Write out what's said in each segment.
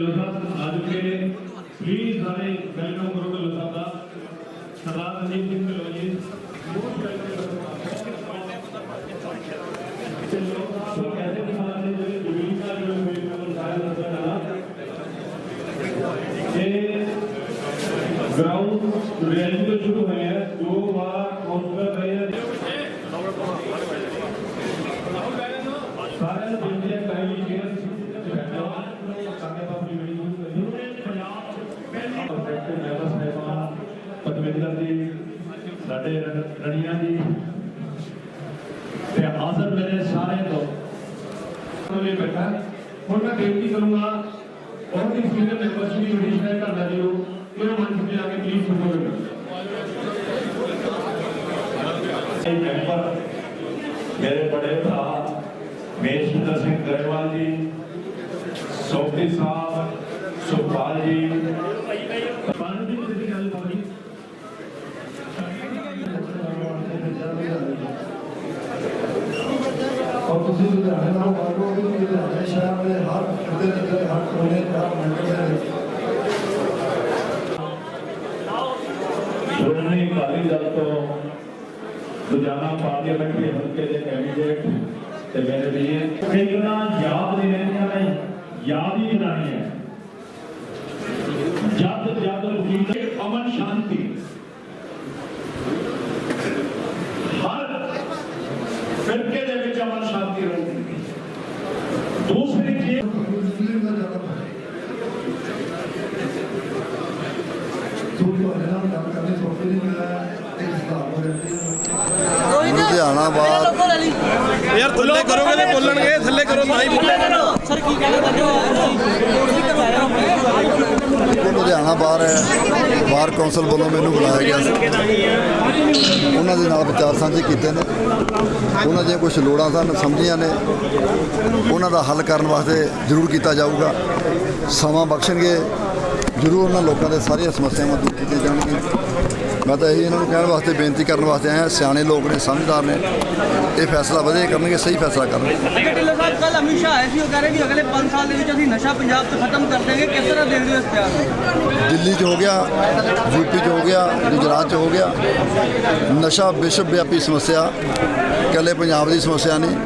ਅੱਜ ਕੇ ਪਲੀਜ਼ ਸਾਰੇ ਵੈਲਕਮ ਕਰੋ ਲਤਾ ਦਾ ਸਰਦਾਰ ਰਣਜੀਤ ਸਿੰਘ ਢਿੱਲੋਂ ਜੀ ਮੋਸਟ ਵੈਲਕਮ ਕਹਿੰਦੇ ਕਿ ਸਾਡੇ ਜਿਹੜੇ ਜ਼ਮੀਨ ਦਾ ਜੋ ਮੇਰੇ ਕੋਲ ਸਾਰਾ ਦੱਸਣਾ ਇਹ ਗਰਾਊਂਡ ਰੈਲੀ ਤੋਂ ਸ਼ੁਰੂ ਹੋਇਆ ਹੈ ਦੋ ਵਾਰ ਕਾਉਂਸਲਰ ਰਹੇ ਹੈ ਸਾਰਿਆਂ ਨੂੰ ਬੇਨਤੀ ਹੈ ਕਾਇਲੀ ਚੇਅਰ ਤੇ ਬੈਠੋ ਸਾਹਮਣੇ ਆਪਣੀ ਮੀਟਿੰਗ ਸ਼ੁਰੂ ਕਰੀ ਪ੍ਰੋਫੈਸਰ ਮੈਵਾ ਸਾਹਿਬਾਨ ਪਦਵਿੰਦਰ ਜੀ ਸਾਡੇ ਰਣ- ਰਣੀਆਂ ਜੀ ਤੇ ਹਾਜ਼ਰ ਮੇਰੇ ਸਾਰੇ ਲੋਕ ਉਹਨੇ ਬੈਠਾ। ਹੁਣ ਮੈਂ ਬੇਨਤੀ ਕਰੂੰਗਾ ਬਹੁਤ ਹੀ ਸੀਨੀਅਰ ਮੈਂਬਰ ਸ਼੍ਰੀ ਵਿਦੇਸ਼ ਦਾ ਕਰਦਾ ਜੀ ਉਹ ਇਹ ਮੰਚ ਤੇ ਆ ਕੇ ਪਲੀਜ਼ ਸੁਣੋ ਇਹ ਮੈਂਬਰ ਮੇਰੇ ਬੜੇ ਭਰਾ ਮੇਸ਼ਿੰਦਰ ਸਿੰਘ ਗਰੇਵਾਲ ਜੀ ਸੋਫੀ ਸਾਹਿਬ ਸੁਖਪਾਲ ਜੀ। ਪਾਣੀ ਦੀ ਕਿਸੇ ਗੱਲ ਹੋਣੀ ਔਰ ਤੁਸੀਂ ਲੁਧਿਆਣੇ ਨਾਲ ਵਾਰੋ ਵੀ ਲੁਧਿਆਣੇ ਸ਼ਹਿਰ ਦੇ ਹਰ ਖਿੱਤੇ ਦੇ ਹਰ ਕੋਨੇ ਦਾ ਮੰਡਲ ਦੇ ਵਿੱਚ ਸ਼੍ਰੋਮਣੀ ਅਕਾਲੀ ਦਲ ਤੋਂ ਲੁਧਿਆਣਾ ਪਾਰਲੀਮੈਂਟਰੀ ਹਲਕੇ ਦੇ ਕੈਂਡੀਡੇਟ ਤੇ ਮੇਰੇ ਲਈ ਕਿੰਨਾ ਯਾਦ ਨਹੀਂ ਰਹਿੰਦੀਆਂ ਨੇ, ਯਾਦ ਹੀ ਕਰਾਣੀ ਹੈ ਜਦ ਜਦ ਵਕੀਲ ਅਮਨ ਸ਼ਾਂਤੀ ਹਰ ਫਿਰਕੇ ਦੇ ਵਿੱਚ ਅਮਨ ਸ਼ਾਂਤੀ ਰਹੂਗੀ ਦੂਸਰੀ ਚੀਜ਼ ਮੁਸਲਿਮ ਦਾ ਜ਼ਿਆਦਾ ਤੂੰ ਤੁਹਾਡੇ ਨਾਲ ਗੱਲ ਕਰਨੀ ਸੌਖੀ ਨਹੀਂ ਮਿਲਿਆ ਇੱਕ ਸੁਧਾਰ ਹੋ ਜਾਂਦੀ ਹੈ ਲੁਧਿਆਣਾ ਬਾਅਦ ਯਾਰ ਥੱਲੇ ਕਰੋਗੇ ਤੇ ਬੋਲਣਗੇ ਥੱਲੇ ਕਰੋ ਤਾਂ ਹੀ ਬੋਲਣਗੇ। ਸਰ ਕੀ ਕਹਿਣਾ ਚਾਹੁੰਦੇ ਲੁਧਿਆਣਾ ਬਾਰ ਹੈ। ਬਾਰ ਕੌਂਸਲ ਵੱਲੋਂ ਮੈਨੂੰ ਬੁਲਾਇਆ ਗਿਆ ਸੀ। ਉਹਨਾਂ ਦੇ ਨਾਲ ਵਿਚਾਰ ਸਾਂਝੇ ਕੀਤੇ ਨੇ। ਉਹਨਾਂ ਦੀਆਂ ਕੁਝ ਲੋੜਾਂ ਸਨ ਸਮਝੀਆਂ ਨੇ। ਉਹਨਾਂ ਦਾ ਹੱਲ ਕਰਨ ਵਾਸਤੇ ਜ਼ਰੂਰ ਕੀਤਾ ਜਾਊਗਾ। ਸਮਾਂ ਬਖਸ਼ਣਗੇ। ਜ਼ਰੂਰ ਉਹਨਾਂ ਲੋਕਾਂ ਦੇ ਸਾਰੀਆਂ ਸਮੱਸਿਆਵਾਂ ਦੂਰ ਕੀਤੀਆਂ ਜਾਣਗੀਆਂ। ਮੈਂ ਤਾਂ ਇਹੀ ਇਹਨਾਂ ਨੂੰ ਕਹਿਣ ਵਾਸਤੇ ਬੇਨਤੀ ਕਰਨ ਵਾਸਤੇ ਆਇਆ ਸਿਆਣੇ ਲੋਕ ਨੇ ਸਮਝਦਾਰ ਨੇ। ਇਹ ਫੈਸਲਾ ਵਧੀਆ ਕਰਨਗੇ ਸਹੀ ਫੈਸਲਾ ਕਰਨਗੇ। ਢਿੱਲੋਂ ਸਾਹਿਬ ਕੱਲ ਅਮਿਤ ਸ਼ਾਹ ਆਏ ਸੀ ਉਹ ਕਹਿ ਰਹੇ ਕਿ ਅਗਲੇ 5 ਸਾਲ ਦੇ ਵਿੱਚ ਅਸੀਂ ਨਸ਼ਾ ਪੰਜਾਬ ਤੋਂ ਖਤਮ ਕਰ ਦੇਵਾਂਗੇ। ਕਿਸ ਤਰ੍ਹਾਂ ਦੇਖਦੇ ਹੋ ਇਸ ਪਿਆਰ ਨੂੰ? ਦਿੱਲੀ 'ਚ ਹੋ ਗਿਆ ਯੂਪੀ 'ਚ ਹੋ ਗਿਆ ਗੁਜਰਾਤ 'ਚ ਹੋ ਗਿਆ। ਨਸ਼ਾ ਵਿਸ਼ਵ ਵਿਆਪੀ ਸਮੱਸਿਆ ਇਕੱਲੇ ਪੰਜਾਬ ਦੀ ਸਮੱਸਿਆ ਨਹੀਂ।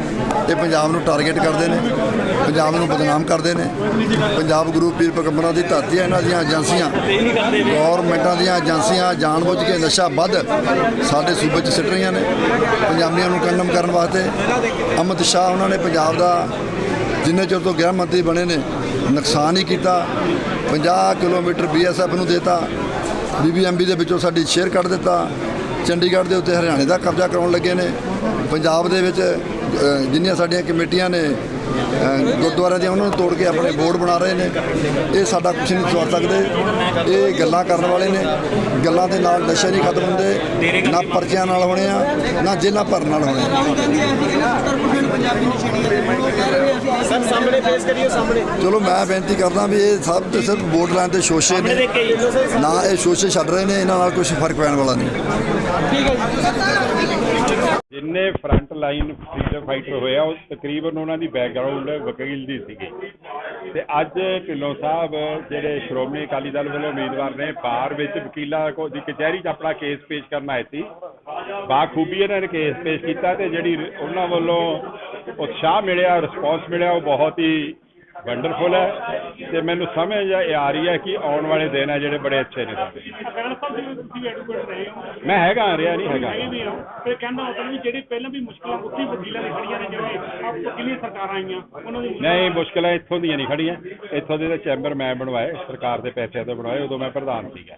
ਇਹ ਪੰਜਾਬ ਨੂੰ ਟਾਰਗੇਟ ਕਰਦੇ ਨੇ ਪੰਜਾਬ ਨੂੰ ਬਦਨਾਮ ਕਰਦੇ ਨੇ। ਪੰਜਾਬ ਗੁਰੂ ਪੀਰ ਪੈਗੰਬਰਾਂ ਦੀ ਧਰਤੀ ਹੈ ਇਹਨਾਂ ਦੀਆਂ ਏਜੰਸੀਆਂ ਗੌਰਮੈਂਟਾਂ ਦੀਆਂ ਏਜੰਸੀਆਂ ਜਾਣਬੁੱਝ ਕੇ ਨਸ਼ਾ ਵੱਧ ਸਾਡੇ ਸੂਬੇ 'ਚ ਸਿੱਟ ਰਹੀਆਂ ਨੇ। ਪੰਜਾਬੀਆਂ ਨੂੰ ਕੰਡਮ ਕਰਨ ਵਾਸਤੇ ਅਮਿਤ ਸ਼ਾਹ ਉਹਨਾਂ ਨੇ ਪੰਜਾਬ ਦਾ ਜਿੰਨੇ ਚਿਰ ਤੋਂ ਗ੍ਰਹਿ ਮੰਤਰੀ ਬਣੇ ਨੇ, ਨੁਕਸਾਨ ਹੀ ਕੀਤਾ। 50 ਕਿਲੋਮੀਟਰ ਬੀਐਸਐਫ ਨੂੰ ਦੇਤਾ। ਬੀਬੀਐਮਬੀ ਦੇ ਵਿੱਚੋਂ ਸਾਡੀ ਸ਼ੇਅਰ ਕੱਢ ਦਿੱਤਾ। ਚੰਡੀਗੜ੍ਹ ਦੇ ਉੱਤੇ ਹਰਿਆਣੇ ਦਾ ਕਬਜ਼ਾ ਕਰਾਉਣ ਲੱਗੇ ਨੇ। ਪੰਜਾਬ ਦੇ ਵਿੱਚ ਜਿੰਨੀਆਂ ਸਾਡੀਆਂ ਕਮੇਟੀਆਂ ਨੇ ਅ, ਗੁਰਦੁਆਰਿਆਂ ਦੀਆਂ ਉਹਨਾਂ ਨੂੰ ਤੋੜ ਕੇ ਆਪਣੇ ਬੋਰਡ ਬਣਾ ਰਹੇ ਨੇ। ਇਹ ਸਾਡਾ ਕੁਝ ਨਹੀਂ ਸਵਾਰ ਸਕਦੇ। ਇਹ ਗੱਲਾਂ ਕਰਨ ਵਾਲੇ ਨੇ। ਗੱਲਾਂ ਦੇ ਨਾਲ ਨਸ਼ੇ ਨਹੀਂ ਖਤਮ ਹੁੰਦੇ। ਨਾ ਪਰਚਿਆਂ ਨਾਲ ਹੋਣੇ ਆ ਨਾ ਜੇਲ੍ਹਾਂ ਭਰਨ ਨਾਲ ਹੋਣੇ ਆ। ਰਾਹੁਲ ਗਾਂਧੀ ਆਏ ਸੀ ਕਿ 70% ਪੰਜਾਬੀ ਨਸ਼ੇੜੀ ਹੈ ਉਹ ਕਹਿ ਰਹੇ ਨੇ ਅਸੀਂ ਸਰ ਸਾਹਮਣੇ ਫੇਸ ਕਰੀਏ ਸਾਹਮਣੇ। ਚਲੋ ਮੈਂ ਬੇਨਤੀ ਕਰਦਾ ਵੀ ਇਹ ਸਭ ਤੇ ਸਿਰਫ ਵੋਟ ਲੈਣ ਦੇ ਸ਼ੋਸ਼ੇ ਨੇ। ਨਾ ਇਹ ਸ਼ੋਸ਼ੇ ਛੱਡ ਰਹੇ ਨੇ ਇਹਨਾਂ ਨਾਲ ਕੁਝ ਫ਼ਰਕ ਪੈਣ ਵਾਲਾ ਨਹੀਂ। ਠੀਕ ਹੈ ਜੀ। ਜਿੰਨੇ ਫਰੰਟ ਲਾਈਨ ਫਰੀਡਮ ਫਾਈਟਰ ਹੋਇਆ, ਉਹ ਤਕਰੀਬਨ ਉਹਨਾਂ ਦੀ ਬੈਕਗ੍ਰਾਉਂਡ ਵਕੀਲ ਦੀ ਸੀਗੀ। ਤੇ ਅੱਜ ਢਿੱਲੋਂ ਸਾਹਿਬ ਜਿਹੜੇ ਸ਼੍ਰੋਮਣੀ ਅਕਾਲੀ ਦਲ ਵੱਲੋਂ ਉਮੀਦਵਾਰ ਨੇ ਬਾਹਰ ਵਿੱਚ ਵਕੀਲਾਂ ਕੋ ਦੀ ਕਚਹਿਰੀ 'ਚ ਆਪਣਾ ਕੇਸ ਪੇਸ਼ ਕਰਨ ਆਏ ਸੀ। ਬਾਖੂਬੀ ਇਹਨਾਂ ਨੇ ਕੇਸ ਪੇਸ਼ ਕੀਤਾ ਤੇ ਜਿਹੜੀ ਉਹਨਾਂ ਵੱਲੋਂ ਉਤਸ਼ਾਹ ਮਿਲਿਆ ਰਿਸਪੌਂਸ ਮਿਲਿਆ, ਉਹ ਬਹੁਤ ਹੀ ਵੰਡਰਫੁਲ ਹੈ। ਤੇ ਮੈਨੂੰ ਸਮਝ ਆ ਰਹੀ ਹੈ ਕਿ ਆਉਣ ਵਾਲੇ ਦਿਨ ਆ ਜਿਹੜੇ ਬੜੇ ਅੱਛੇ ਨੇ ਰਹੇ ਮੈਂ ਹੈਗਾ ਰਿਹਾ ਨਹੀਂ ਹੈਗਾ। ਇਹ ਵੀ ਹੋ ਤੇ ਕਹਿੰਦਾ ਮਤਲਬ ਵੀ ਜਿਹੜੀ ਪਹਿਲਾਂ ਵੀ ਮੁਸ਼ਕਲਾਂ ਉੱਥੇ ਵਕੀਲਾਂ ਦੀ ਖੜੀਆਂ ਨੇ ਜਿਵੇਂ ਆਪ ਵਕੀਲੀ ਸਰਕਾਰਾਂ ਆਈਆਂ ਉਹਨਾਂ ਦੀ ਨਹੀਂ ਮੁਸ਼ਕਲਾਂ ਇੱਥੋਂ ਦੀਆਂ ਨਹੀਂ ਖੜੀਆਂ। ਇੱਥੋਂ ਦੇ ਚੈਂਬਰ ਮੈਂ ਬਣਵਾਏ ਸਰਕਾਰ ਦੇ ਪੈਸਿਆਂ ਤੋਂ ਬਣਵਾਏ ਉਦੋਂ ਮੈਂ ਪ੍ਰਧਾਨ ਸੀਗਾ।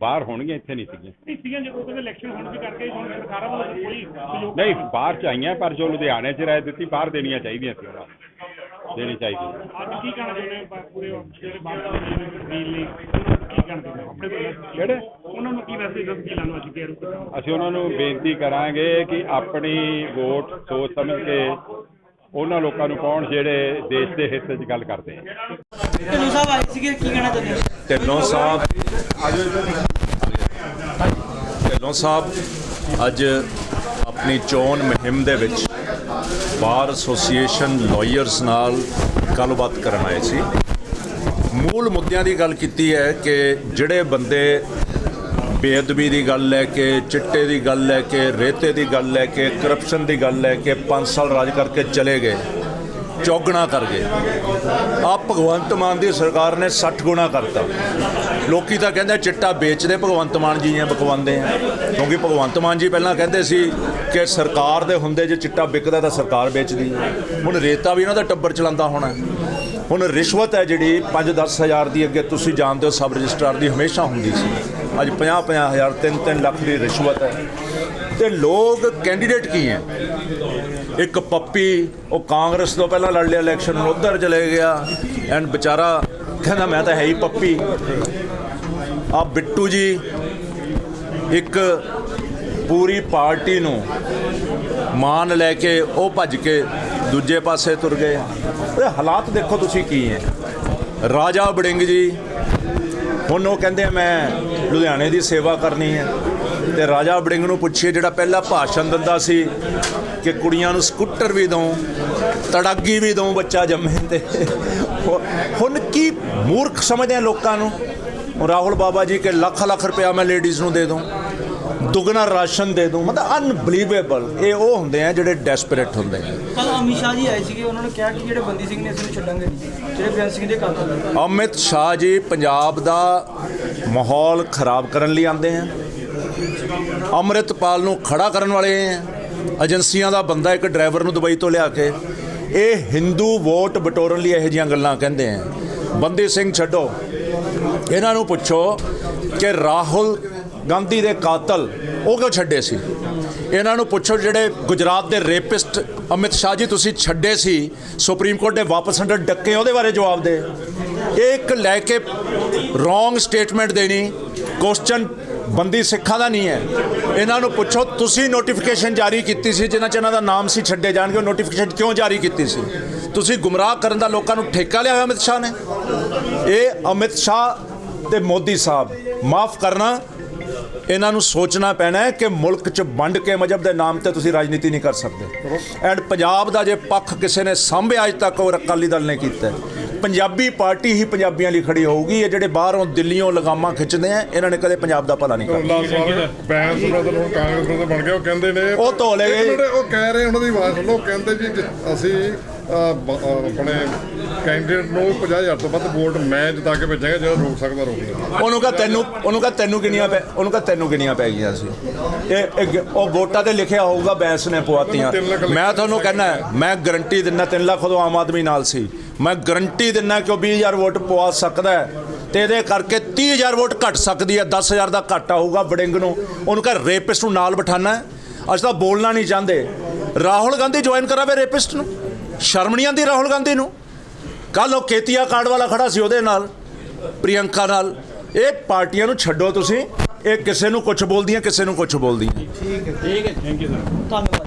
ਬਾਹਰ ਹੋਣਗੀਆਂ ਇੱਥੇ ਨਹੀਂ ਸੀਗੀਆਂ। ਢੀਸੀਆਂ ਜਦੋਂ ਕਹਿੰਦੇ ਇਲੈਕਸ਼ਨ ਹੋਣ ਦੇ ਕਰਕੇ ਹੁਣ ਸਰਕਾਰਾਂ ਵੱਲੋਂ ਕੋਈ ਨਹੀਂ ਬਾਹਰ ਚ ਆਈਆਂ ਪਰ ਜੋ ਲੁਧਿਆਣੇ ਚ ਰਾਏ ਦਿੱਤੀ ਬਾਹਰ ਦੇਣੀਆਂ ਚਾਹੀਦੀਆਂ ਸੀ ਉਹਨਾਂ। ਦੇਣੀ ਚਾਹੀਦੀ ਅੱਜ ਕੀ ਕਹਿਣਾ ਚਾਹੁੰਦੇ ਹੋ ਪ- ਪੂਰੇ ਜਿਹੜੇ ਬਾਹਰ ਦੇ ਵਕੀਲ ਨੇ ਕੀ ਕਹਿਣਾ ਚਾਹੁੰਦੇ ਹੋ ਆਪਣੇ ਕੋਲ ਕਿਹੜੇ? ਉਹਨਾਂ ਨੂੰ ਕੀ ਮੈਸੇਜ ਵਕੀਲਾਂ ਨੂੰ ਅੱਜ ਕੇ ਰੂਪ ਅਸੀਂ ਉਹਨਾਂ ਨੂੰ ਬੇਨਤੀ ਕਰਾਂਗੇ ਕਿ ਆਪਣੀ ਵੋਟ ਸੋਚ ਸਮਝ ਕੇ ਉਹਨਾਂ ਲੋਕਾਂ ਨੂੰ ਪਾਉਣ ਜਿਹੜੇ ਦੇਸ਼ ਦੇ ਹਿੱਤ 'ਚ ਗੱਲ ਕਰਦੇ ਆ। ਢਿੱਲੋਂ ਸਾਹਿਬ ਆਏ ਸੀਗੇ ਕੀ ਕਹਿਣਾ ਚਾਹੁੰਦੇ ਹੋ? ਢਿੱਲੋਂ ਸਾਹਿਬ ਢਿੱਲੋਂ ਸਾਹਿਬ ਅੱਜ ਆਪਣੀ ਚੋਣ ਮੁਹਿੰਮ ਦੇ ਵਿੱਚ ਬਾਰ ਐਸੋਸੀਏਸ਼ਨ ਲਾਇਰਸ ਨਾਲ ਗੱਲਬਾਤ ਕਰਨ ਆਏ ਸੀ। ਮੂਲ ਮੁੱਦਿਆਂ ਦੀ ਗੱਲ ਕੀਤੀ ਹੈ ਕਿ ਜਿਹੜੇ ਬੰਦੇ ਬੇਅਦਬੀ ਦੀ ਗੱਲ ਲੈ ਕੇ ਚਿੱਟੇ ਦੀ ਗੱਲ ਲੈ ਕੇ ਰੇਤੇ ਦੀ ਗੱਲ ਲੈ ਕੇ ਕਰਪਸ਼ਨ ਦੀ ਗੱਲ ਲੈ ਕੇ 5 ਸਾਲ ਰਾਜ ਕਰਕੇ ਚਲੇ ਗਏ, ਚੌਗਣਾ ਕਰ ਗਏ। ਆ ਭਗਵੰਤ ਮਾਨ ਦੀ ਸਰਕਾਰ ਨੇ 60 ਗੁਣਾ ਕਰਤਾ। ਲੋਕੀ ਤਾਂ ਕਹਿੰਦੇ ਚਿੱਟਾ ਵੇਚਦੇ, ਭਗਵੰਤ ਮਾਨ ਜੀ ਆ ਬਕਵਾਉਂਦੇ ਆ। ਕਿਉਂਕਿ ਭਗਵੰਤ ਮਾਨ ਜੀ ਪਹਿਲਾਂ ਕਹਿੰਦੇ ਸੀ ਕਿ ਸਰਕਾਰ ਦੇ ਹੁੰਦੇ ਜੇ ਚਿੱਟਾ ਵਿਕਦਾ ਤਾਂ ਸਰਕਾਰ ਵੇਚਦੀ। ਹੁਣ ਰੇਤਾ ਵੀ ਇਹਨਾਂ ਦਾ ਟੱਬਰ ਚਲਾਉਂਦਾ ਹੋਣਾ। ਹੁਣ ਰਿਸ਼ਵਤ ਹੈ ਜਿਹੜੀ 5-10 ਹਜ਼ਾਰ ਦੀ ਅੱਗੇ ਤੁਸੀਂ ਜਾਣਦੇ ਹੋ, ਸਬ ਰਜਿਸਟਰਾਰ ਦੀ ਹਮੇਸ਼ਾ ਹੁੰਦੀ ਸੀ। ਅੱਜ 50-50 ਹਜ਼ਾਰ 3-3 ਲੱਖ ਦੀ ਰਿਸ਼ਵਤ ਹੈ। ਤੇ ਲੋਕ ਕੈਂਡੀਡੇਟ ਕੀ ਹੈ? ਇੱਕ ਪੱਪੀ, ਉਹ ਕਾਂਗਰਸ ਤੋਂ ਪਹਿਲਾਂ ਲੜ ਲਿਆ ਇਲੈਕਸ਼ਨ ਉਧਰ ਚਲੇ ਗਿਆ। ਐਂਡ ਵਿਚਾਰਾ ਕਹਿੰਦਾ, ਮੈਂ ਤਾਂ ਹੈ ਹੀ ਪੱਪੀ। ਆ ਬਿੱਟੂ ਜੀ ਇੱਕ ਪੂਰੀ ਪਾਰਟੀ ਨੂੰ ਮਾਨ ਲੈ ਕੇ ਉਹ ਭੱਜ ਕੇ ਦੂਜੇ ਪਾਸੇ ਤੁਰ ਗਏ। ਇਹ ਹਾਲਾਤ ਦੇਖੋ ਤੁਸੀਂ ਕੀ ਹੈ। ਰਾਜਾ ਬੜਿੰਗ ਜੀ, ਹੁਣ ਉਹ ਕਹਿੰਦੇ ਮੈਂ ਲੁਧਿਆਣੇ ਦੀ ਸੇਵਾ ਕਰਨੀ ਹੈ। ਤੇ ਰਾਜਾ ਬੜਿੰਗ ਨੂੰ ਪੁੱਛੀਏ, ਜਿਹੜਾ ਪਹਿਲਾ ਭਾਸ਼ਣ ਦਿੰਦਾ ਸੀ ਕਿ ਕੁੜੀਆਂ ਨੂੰ ਸਕੂਟਰ ਵੀ ਦਊ, ਤੜਾਗੀ ਵੀ ਦਊ ਬੱਚਾ ਜੰਮੇ ਤੇ। ਹੁਣ ਕੀ ਮੂਰਖ ਸਮਝਦੇ ਆ ਲੋਕਾਂ ਨੂੰ? ਰਾਹੁਲ ਬਾਬਾ ਜੀ ਕਿ ਲੱਖ ਲੱਖ ਰੁਪਇਆ ਮੈਂ ਲੇਡੀਜ਼ ਨੂੰ ਦੇ ਦੂੰ ਦੁੱਗਣਾ ਰਾਸ਼ਨ ਦੇ ਦੂੰ ਮਤਲਬ ਅਨਬਲੀਵੇਬਲ ਇਹ ਉਹ ਹੁੰਦੇ ਆ ਜਿਹੜੇ ਡੈਸਪਰੇਟ ਹੁੰਦੇ ਆ। ਕੱਲ ਅਮਿਤ ਸ਼ਾਹ ਜੀ ਆਏ ਸੀਗੇ ਉਹਨਾਂ ਨੇ ਕਿਹਾ ਕਿ ਜਿਹੜੇ ਬੰਦੀ ਸਿੰਘ ਨੇ ਇਸ ਨੂੰ ਛੱਡਾਂਗੇ ਨਹੀਂ ਜਿਹੜੇ ਬੇਅੰਤ ਸਿੰਘ ਦੇ ਕਾਤਲ ਅਮਿਤ ਸ਼ਾਹ ਜੀ ਪੰਜਾਬ ਦਾ ਮਾਹੌਲ ਖਰਾਬ ਕਰਨ ਲਈ ਆਉਂਦੇ ਆ। ਅੰਮ੍ਰਿਤਪਾਲ ਨੂੰ ਖੜਾ ਕਰਨ ਵਾਲੇ ਆ। ਏਜੰਸੀਆਂ ਦਾ ਬੰਦਾ ਇੱਕ ਡਰਾਈਵਰ ਨੂੰ ਦੁਬਈ ਤੋਂ ਲਿਆ ਕੇ। ਇਹ ਹਿੰਦੂ ਵੋਟ ਬਟੋਰਨ ਲਈ ਇਹੋ ਜਿਹੀਆਂ ਗੱਲਾਂ ਕਹਿੰਦੇ ਆ। ਬੰਦੀ ਸਿੰਘ ਛੱਡੋ। ਇਹਨਾਂ ਨੂੰ ਪੁੱਛੋ ਕਿ ਰਾਹੁਲ ਗਾਂਧੀ ਦੇ ਕਾਤਲ ਉਹ ਕਿਉਂ ਛੱਡੇ ਸੀ? ਇਹਨਾਂ ਨੂੰ ਪੁੱਛੋ ਜਿਹੜੇ ਗੁਜਰਾਤ ਦੇ ਰੇਪਿਸਟ ਅਮਿਤ ਸ਼ਾਹ ਜੀ ਤੁਸੀਂ ਛੱਡੇ ਸੀ, ਸੁਪਰੀਮ ਕੋਰਟ ਦੇ ਵਾਪਸ ਅੰਡਰ ਡੱਕੇ ਉਹਦੇ ਬਾਰੇ ਜਵਾਬ ਦੇ। ਇਹ ਇੱਕ ਲੈ ਕੇ ਰੋਂਗ ਸਟੇਟਮੈਂਟ ਦੇਣੀ ਕੁਐਸਚਨ ਬੰਦੀ ਸਿੱਖਾਂ ਦਾ ਨਹੀਂ ਹੈ। ਇਹਨਾਂ ਨੂੰ ਪੁੱਛੋ ਤੁਸੀਂ ਨੋਟੀਫਿਕੇਸ਼ਨ ਜਾਰੀ ਕੀਤੀ ਸੀ, ਜਿਨ੍ਹਾਂ ਚ ਇਹਨਾਂ ਦਾ ਨਾਮ ਸੀ ਛੱਡੇ ਜਾਣਗੇ, ਉਹ ਨੋਟੀਫਿਕੇਸ਼ਨ ਕਿਉਂ ਜਾਰੀ ਕੀਤੀ ਸੀ? ਤੁਸੀਂ ਗੁੰਮਰਾਹ ਕਰਨ ਦਾ ਲੋਕਾਂ ਨੂੰ ਠੇਕਾ ਲਿਆ ਹੋਇਆ ਅਮਿਤ ਸ਼ਾਹ ਨੇ? ਇਹ ਅਮਿਤ ਸ਼ਾਹ ਤੇ ਮੋਦੀ ਸਾਹਿਬ ਮਾਫ ਕਰਨਾ ਇਹਨਾਂ ਨੂੰ ਸੋਚਣਾ ਪੈਣਾ ਹੈ ਕਿ ਮੁਲਕ 'ਚ ਵੰਡ ਕੇ ਮਜਬ ਦੇ ਨਾਮ ਤੇ ਤੁਸੀਂ ਰਾਜਨੀਤੀ ਨਹੀਂ ਕਰ ਸਕਦੇ ਐਂਡ ਪੰਜਾਬ ਦਾ ਜੇ ਪੱਖ ਕਿਸੇ ਨੇ ਸਾਂਭਿਆ ਅੱਜ ਤੱਕ ਉਹ ਅਕਾਲੀ ਦਲ ਨੇ ਕੀਤਾ। ਪੰਜਾਬੀ ਪਾਰਟੀ ਹੀ ਪੰਜਾਬੀਆਂ ਲਈ ਖੜੀ ਹੋਊਗੀ ਇਹ ਜਿਹੜੇ ਬਾਹਰੋਂ ਦਿੱਲੀੋਂ ਲਗਾਮਾਂ ਖਿੱਚਦੇ ਆ ਇਹਨਾਂ ਨੇ ਕਦੇ ਪੰਜਾਬ ਦਾ ਭਲਾ ਨਹੀਂ ਕਰਨਾ ਲਾ ਸਵਾਲ ਬੈਂਸ ਬਦਲ ਹੁਣ ਕਾਂਗਰਸ ਬਦਲ ਬਣ ਗਿਆ ਉਹ ਕਹਿੰਦੇ ਨੇ ਉਹ ਧੋ ਲਏ ਗਏ। ਇੱਕ ਮਿੰਟ, ਉਹ ਕਹਿ ਰਹੇ ਉਹਨਾਂ ਦੀ ਆਵਾਜ਼ ਸੁਣੋ ਕਹਿੰਦੇ ਜੀ ਅਸੀਂ ਆਪਣੇ ਕੈਂਡੀਡੇਟ ਨੂੰ 50000 ਤੋਂ ਵੱਧ ਵੋਟ ਮੈਂ ਜਿਤਾ ਕੇ ਭੇਜਾਂਗਾ ਜਿਹੜਾ ਰੋਕ ਸਕਦਾ ਰੋਕ ਲਵੇ ਉਹਨੂੰ ਕਹ ਤੈਨੂੰ ਉਹਨੂੰ ਕਹ ਤੈਨੂੰ ਕਿੰਨੀਆਂ ਪੈ ਉਹਨੂੰ ਕਹ ਤੈਨੂੰ ਕਿੰਨੀਆਂ ਪੈ ਗਈਆਂ ਸੀ। ਇਹ ਉਹ ਵੋਟਾਂ ਤੇ ਲਿਖਿਆ ਹੋਊਗਾ ਬੈਂਸ ਨੇ ਪਵਾਤੀਆਂ। ਮੈਂ ਤੁਹਾਨੂੰ ਕਹਿੰਦਾ ਮੈਂ ਗਰੰਟੀ ਦਿੰਦਾ 3 ਲੱਖ ਉਦੋਂ ਆਮ ਆਦਮੀ ਨਾਲ ਸੀ। ਮੈਂ ਗਰੰਟੀ ਦਿੰਦਾ ਕਿ ਉਹ 20000 ਵੋਟ ਪਵਾ ਸਕਦਾ ਹੈ ਤੇ ਇਹਦੇ ਕਰਕੇ 30000 ਵੋਟ ਘਟ ਸਕਦੀ ਹੈ 10000 ਦਾ ਘਾਟਾ ਹੋਊਗਾ ਵੜਿੰਗ ਨੂੰ। ਉਹਨੂੰ ਕਹ ਰੇਪਿਸਟ ਨੂੰ ਨਾਲ ਬਿਠਾਣਾ ਅੱਜ ਤਾਂ ਬੋਲਣਾ ਨਹੀਂ ਚਾਹੁੰਦੇ। ਰਾਹੁਲ ਗਾਂਧੀ ਜੁਆਇਨ ਕਰਾਵੇ ਰੇਪਿਸਟ ਨੂੰ। ਸ਼ਰਮ ਨਹੀਂ ਆਉਂਦੀ ਰਾਹੁਲ ਗਾਂਧੀ ਨੂੰ। ਕੱਲ ਉਹ ਕੇਤੀਆ ਕਾਰਡ ਵਾਲਾ ਖੜਾ ਸੀ ਉਹਦੇ ਨਾਲ ਪ੍ਰਿਯੰਕਾ ਨਾਲ। ਇਹ ਪਾਰਟੀਆਂ ਨੂੰ ਛੱਡੋ ਤੁਸੀਂ ਇਹ ਕਿਸੇ ਨੂੰ ਕੁਝ ਬੋਲਦੀਆਂ ਕਿਸੇ ਨੂੰ ਕੁਝ ਬੋਲਦੀਆਂ। ਧੰਨਵਾਦ।